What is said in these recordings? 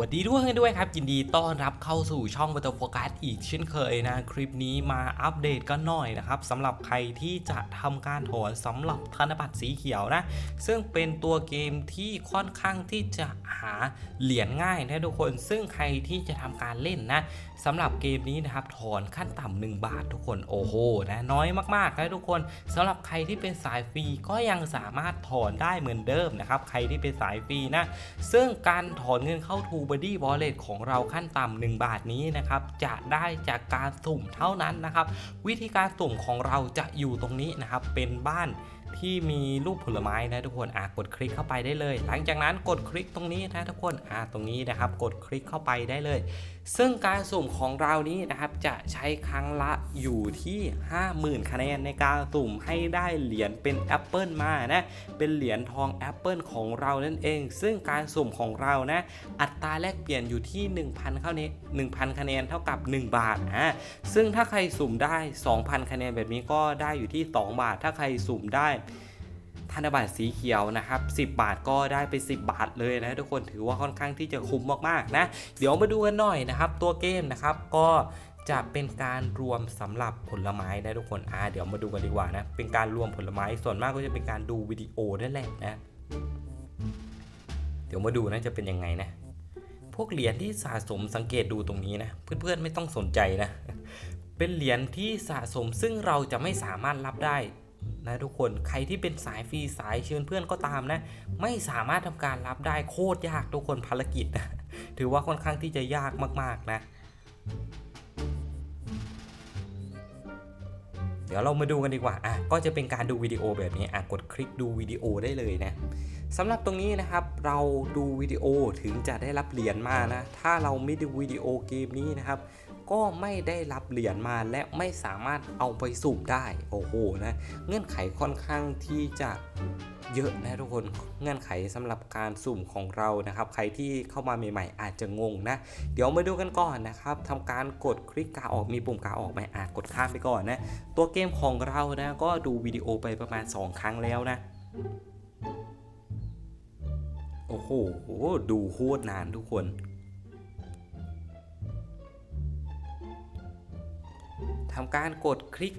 วัสดีด้วยกันด้วยครับยินดีต้อนรับเข้าสู่ช่องบัตโฟกัสอีกเช่นเคยนะ คลิปนี้มาอัปเดตกันหน่อยนะครับสำหรับใครที่จะทำการถอนสำหรับธนบัตรสีเขียวนะ ซึ่งเป็นตัวเกมที่ค่อนข้างที่จะหาเหรียญง่ายนะทุกคน ซึ่งใครที่จะทำการเล่นนะสำหรับเกมนี้นะครับถอนขั้นต่ำ1บาททุกคนโอ้โหนะน้อยมากๆนะทุกคนสำหรับใครที่เป็นสายฟรีก็ยังสามารถถอนได้เหมือนเดิมนะครับใครที่เป็นสายฟรีนะซึ่งการถอนเงินเข้า t ู Buddy Wallet ของเราขั้นต่ำ1บาทนี้นะครับ จะได้จากการสุ่มเท่านั้นนะครับ วิธีการสุ่มของเราจะอยู่ตรงนี้นะครับ เป็นบ้าน ที่มีรูปผลไม้นะทุกคนอะกดคลิกเข้าไปได้เลย หลังจากนั้นกดคลิกตรงนี้นะทุกคนอะตรงนี้นะครับ กดคลิกเข้าไปได้เลย ซึ่งการสุ่มของเรานี้นะครับจะใช้ครั้งละอยู่ที่ 50,000 คะแนนในการสุ่มให้ได้เหรียญเป็นแอปเปิลมานะเป็นเหรียญทองแอปเปิลของเรานั่นเอง ซึ่งการสุ่มของเรานะอัตราแลกเปลี่ยนอยู่ที่ 1,000เข้าเน1,000 คะแนนเท่ากับ 1 บาทอะซึ่งถ้าใครสุ่มได้ 2,000 คะแนนแบบนี้ก็ได้อยู่ที่ 2 บาท ถ้าใครสุ่มได้ ธนบัตรสีเขียวนะครับ 10 บาทก็ได้ไป 10 บาทเลยนะทุกคนถือว่าค่อนข้างที่จะคุ้มมากๆนะ เดี๋ยวมาดูกันหน่อยนะครับ ตัวเกมนะครับก็จะเป็นการรวมสำหรับผลไม้นะทุกคนอ่าเดี๋ยวมาดูกันดีกว่านะ เป็นการรวมผลไม้ส่วนมากก็จะเป็นการดูวิดีโอนั่นแหละนะ เดี๋ยวมาดูนะจะเป็นยังไงนะ พวกเหรียญที่สะสมสังเกตดูตรงนี้นะ เพื่อนๆไม่ต้องสนใจนะ เป็นเหรียญที่สะสมซึ่งเราจะไม่สามารถรับได้ นะทุกคนใครที่เป็นสายฟรีสายเชิญเพื่อนก็ตามนะ ไม่สามารถทำการรับได้โคตรยากทุกคนภารกิจนะถือว่าค่อนข้างที่จะยากมากๆนะ เดี๋ยวเรามาดูกันดีกว่าอะก็จะเป็นการดูวิดีโอแบบนี้อะกดคลิกดูวิดีโอได้เลยนะสำหรับตรงนี้นะครับเราดูวิดีโอถึงจะได้รับเหรียญมานะ ถ้าเราไม่ดูวิดีโอเกมนี้นะครับ ก็ไม่ได้รับเหรียญมาและไม่สามารถเอาไปสุ่มได้ โอ้โหนะ เงื่อนไขค่อนข้างที่จะเยอะนะทุกคนเงื่อนไขสำหรับการสุ่มของเรานะครับ ใครที่เข้ามาใหม่ๆ อาจจะงงนะ เดี๋ยวมาดูกันก่อนนะครับทำการกดคลิกกาออกมีปุ่มกาออกไหมอาจกดข้ามไปก่อนนะตัวเกมของเรานะก็ดูวิดีโอไปประมาณ 2 ครั้งแล้วนะโอ้โหดูโคตรนานทุกคน ทำการกดคลิก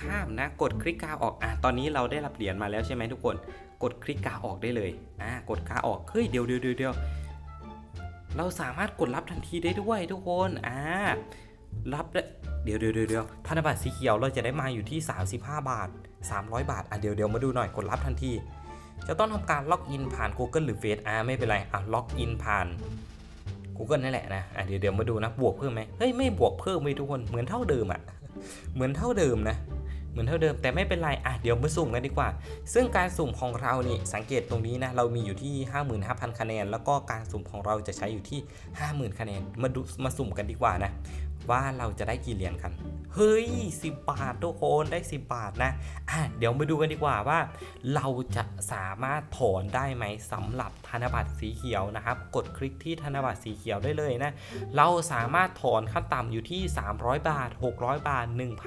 ข้ามนะ กดคลิกกาออกอะตอนนี้เราได้รับเหรียญมาแล้วใช่ไหมทุกคน กดคลิกกาออกได้เลยอะกดกาออกเฮ้ยเดี๋ยวเดี๋ยวเดี๋ยวเราสามารถกดรับทันทีได้ด้วยทุกคนอ่ารับได้เดี๋ยวเดี๋ยวเดี๋ยวเดี๋ยวธนบัตรสีเขียวเราจะได้มาอยู่ที่ 35 บาท 300 บาทอะเดี๋ยวเดี๋ยวมาดูหน่อยกดรับทันที จะต้องทำการล็อกอินผ่าน Google หรือ Face อ่าไม่เป็นไรอะล็อกอินผ่าน Google นั่นแหละนะอะเดี๋ยวเดี๋ยวมาดูนะบวกเพิ่มไหมเฮ้ยไม่บวกเพิ่มเลยทุกคนเหมือนเท่าเดิมอะ เหมือนเท่าเดิมนะ เหมือนเท่าเดิมแต่ไม่เป็นไร อะเดี๋ยวมาสุ่มกันดีกว่า ซึ่งการสุ่มของเรานี่สังเกตตรงนี้นะ เรามีอยู่ที่ 55,000 คะแนน แล้วก็การสุ่มของเราจะใช้อยู่ที่ 50,000 คะแนน มาดูมาสุ่มกันดีกว่านะว่าเราจะได้กี่เหรียญกัน เฮ้ย 10 บาททุกคนได้ 10 บาทนะอะ เดี๋ยวมาดูกันดีกว่าว่า เราจะสามารถถอนได้ไหมสำหรับธนบัตรสีเขียวนะครับ กดคลิกที่ธนบัตรสีเขียวได้เลยนะ เราสามารถถอนขั้นต่ำอยู่ที่ 300 บาท 600 บาท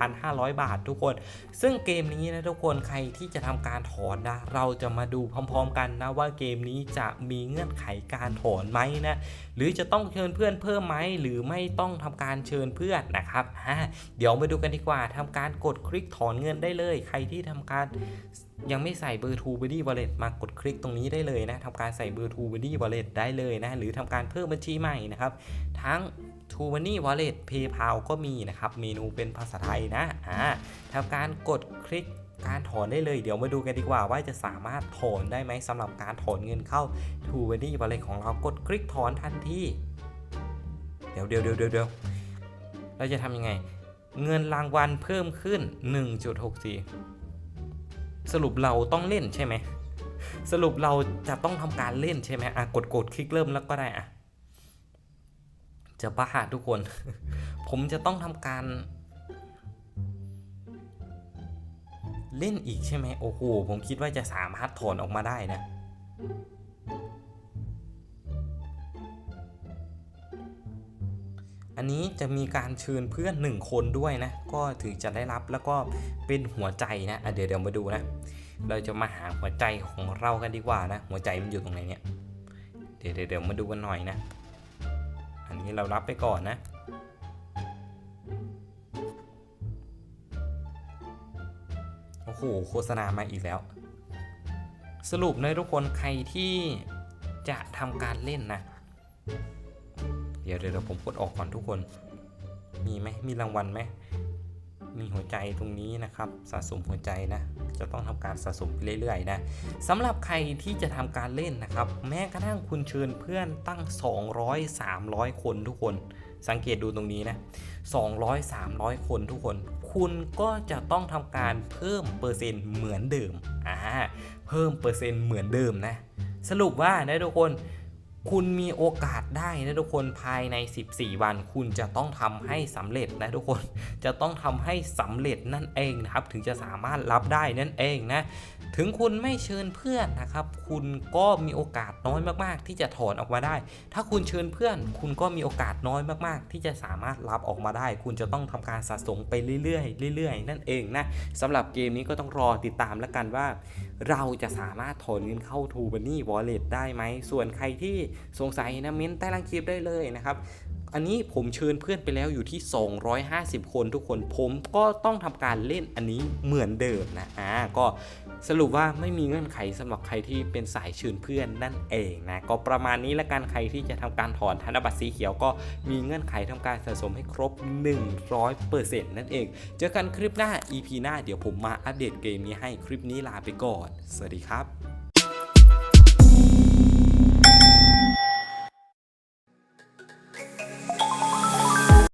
1,500 บาททุกคน ซึ่งเกมนี้นะทุกคนใครที่จะทำการถอนนะ เราจะมาดูพร้อมๆกันนะว่าเกมนี้จะมีเงื่อนไขการถอนไหมนะหรือจะต้องเชิญเพื่อนเพิ่มไหมหรือไม่ต้องทำการเชิญเพื่อนนะครับเดี๋ยวมาดูกันดีกว่าทำการกดคลิกถอนเงินได้เลยใครที่ที่ทำการยังไม่ใส่เบอร์ t ู Buddy Wallet มากดคลิกตรงนี้ได้เลยนะทำการใส่เบอร์ t ู Buddy Wallet ได้เลยนะ หรือทำการเพิ่มบัญชีใหม่นะครับ ทั้ง t ู Money Wallet PayPal ก็มีนะครับ เมนูเป็นภาษาไทยนะอ่าทำการกดคลิกการถอนได้เลยเดี๋ยวมาดูกันดีกว่าว่าจะสามารถถอนได้ไหมสำหรับการถอนเงินเข้า t ู Money Wallet ของเรากดคลิกถอนทันทีเดี๋ยวเดี๋ยวเดี๋ยวเดี๋ยวเดี๋ยวเราจะทำยังไง เงินรางวัลเพิ่มขึ้น 1.64 สรุปเราต้องเล่นใช่ไหม สรุปเราจะต้องทำการเล่นใช่ไหมอะกดกดคลิกเริ่มแล้วก็ได้อะ จะบ้าทุกคน ผมจะต้องทำการ เล่นอีกใช่ไหมโอ้โหผมคิดว่าจะสามารถถอนออกมาได้นะ นนี้จะมีการเชิญเพื่อนหนึ่งคนด้วยนะ ก็ถึงจะได้รับแล้วก็เป็นหัวใจนะะเดี๋ยวเดี๋ยวมาดูนะ เราจะมาหาหัวใจของเรากันดีกว่านะ หัวใจมันอยู่ตรงไหนเนี่ย เดี๋ยวเดี๋ยวเดี๋ยวมาดูกันหน่อยนะ อันนี้เรารับไปก่อนนะโอ้โหโฆษณามาอีกแล้ว สรุปนะทุกคนใครที่จะทำการเล่นนะ เดี๋ยวเดี๋ยวผมกดออกก่อนทุกคน มีไหมมีรางวัลไหมมีหัวใจตรงนี้นะครับสะสมหัวใจนะ จะต้องทำการสะสมไปเรื่อยๆนะสำหรับใครที่จะทำการเล่นนะครับ แม้กระทั่งคุณเชิญเพื่อนตั้ง 200 300 คนทุกคน สังเกตดูตรงนี้นะ 200 300 คนทุกคน คุณก็จะต้องทำการเพิ่มเปอร์เซ็นต์เหมือนเดิมอ่าเพิ่มเปอร์เซ็นต์เหมือนเดิมนะ สรุปว่านะทุกคน คุณมีโอกาสได้นะทุกคนภายใน 14 วัน คุณจะต้องทำให้สำเร็จนะทุกคนจะต้องทำให้สำเร็จนั่นเองนะครับ ถึงจะสามารถรับได้นั่นเองนะ ถึงคุณไม่เชิญเพื่อนนะครับ คุณก็มีโอกาสน้อยมากๆ ที่จะถอนออกมาได้ ถ้าคุณเชิญเพื่อน คุณก็มีโอกาสน้อยมากๆ ที่จะสามารถรับออกมาได้ คุณจะต้องทำการสะสมไปเรื่อยๆเรื่อยๆ นั่นเองนะสำหรับเกมนี้ก็ต้องรอติดตามแล้วกันว่าเราจะสามารถถอนเงินเข้า t ูบันนี่วอลเล็ตได้ไหม ส่วนใครที่สงสัยนะเม้นใต้ล่างคลิปได้เลยนะครับ อันนี้ผมเชิญเพื่อนไปแล้วอยู่ที่ 250 คนทุกคนผมก็ต้องทำการเล่นอันนี้เหมือนเดิมนะอ่าก็สรุปว่าไม่มีเงื่อนไขสำหรับใครที่เป็นสายเชิญเพื่อนนั่นเองนะก็ประมาณนี้ละกันใครที่จะทำการถอนธนบัตรสีเขียวก็มีเงื่อนไขทำการสะสมให้ครบ 100%นั่นเอง เจอกันคลิปหน้า EP หน้าเดี๋ยวผมมาอัปเดตเกมนี้ให้คลิปนี้ลาไปก่อน สวัสดีครับ